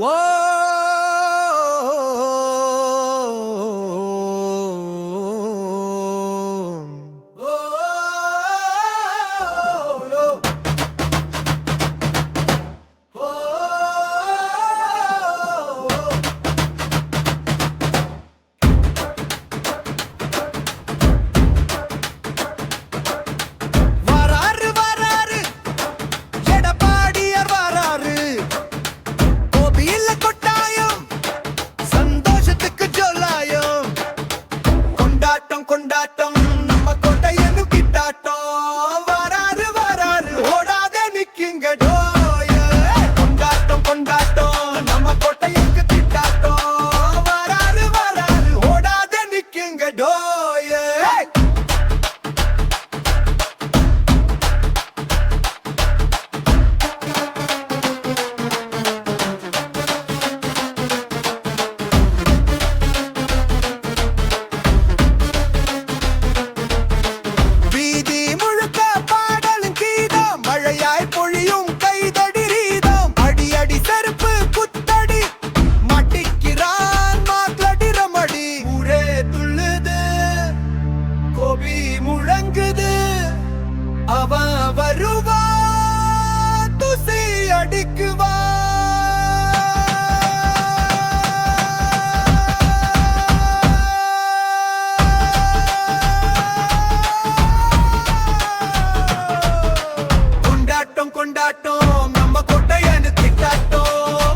Whoa! அவன் வருவா துசி அடிக்குவா. கொண்டாட்டம் கொண்டாட்டம் நம்ம கொட்டையனு திட்டாட்டம்.